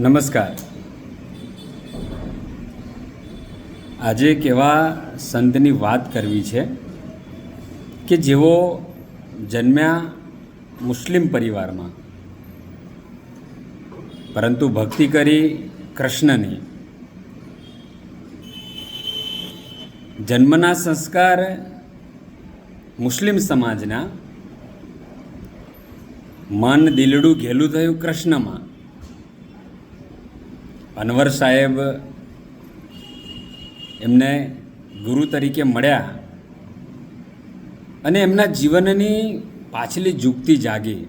નમસ્કાર. આજે કેવા સંતની વાત કરવી છે કે જેઓ જન્મ્યા મુસ્લિમ પરિવારમાં, પરંતુ ભક્તિ કરી કૃષ્ણની. જન્મના સંસ્કાર મુસ્લિમ સમાજના, મન દિલડું ઘેલું થયું કૃષ્ણમાં. અનવર સાહેબ એમને ગુરુ તરીકે મળ્યા અને એમના જીવનની પાછલી જુગતી જાગી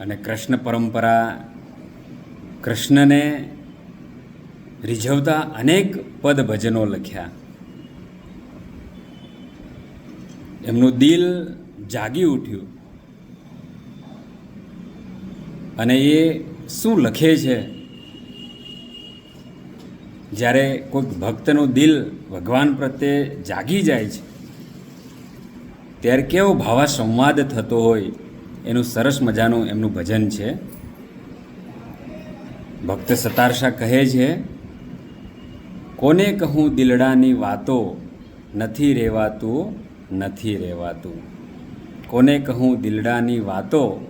અને કૃષ્ણ પરંપરા કૃષ્ણને રીઝવતા અનેક પદ ભજનો લખ્યા. એમનું દિલ જાગી ઉઠ્યું. અને એ શું લખે છે? જ્યારે કોઈક ભક્તનું દિલ ભગવાન પ્રત્યે જાગી જાય છે, ત્યારે કેવો ભાવા સંવાદ થતો હોય, એનું સરસ મજાનું એમનું ભજન છે. ભક્ત સતારશા કહે છે, કોને કહું દિલડાની વાતો? નથી રહેવાતું નથી રહેવાતું કોને કહું દિલડાની વાતો?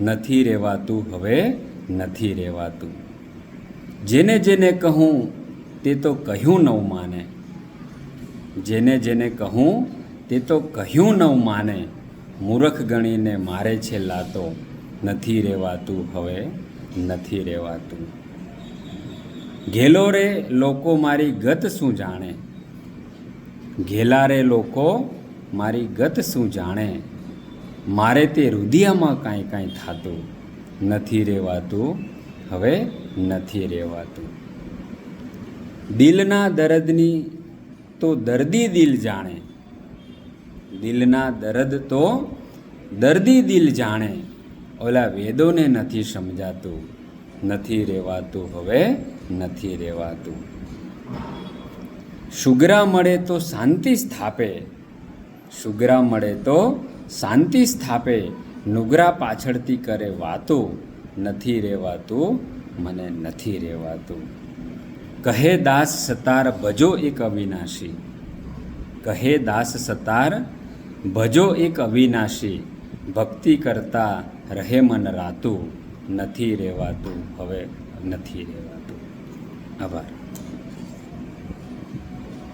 નથી રહેવાતું હવે નથી રહેવાતું જેને જેને કહું તે તો કહ્યું નવ માને. જેને જેને કહું, તે તો કહ્યું નવ માને. મૂર્ખ ગણીને મારે છે લાતો. નથી રહેવાતું હવે, નથી રહેવાતું ઘેલો રે લોકો મારી ગત શું જાણે? ઘેલા રે લોકો મારી ગત શું જાણે? મારે તે રુધિયામાં કાંઈ કાંઈ થતું. નથી રહેવાતું હવે નથી રહેવાતું દિલના દર્દની તો દર્દી દિલ જાણે. દિલના દર્દ તો દર્દી દિલ જાણે. ઓલા વેદોને નથી સમજાતું. નથી રહેવાતું હવે, નથી રહેવાતું સુગ્રા મળે તો શાંતિ સ્થાપે. સુગ્રા મળે તો શાંતિ સ્થાપે. નુગરા પાછળથી કરે વાતો. નથી રહેવાતું મને નથી રહેવાતું કહે દાસ સતાર ભજો એક અવિનાશી. કહે દાસ સતાર ભજો એક અવિનાશી. ભક્તિ કરતા રહે મન રાતું, નથી રહેવાતું હવે નથી રહેવાતું આભાર.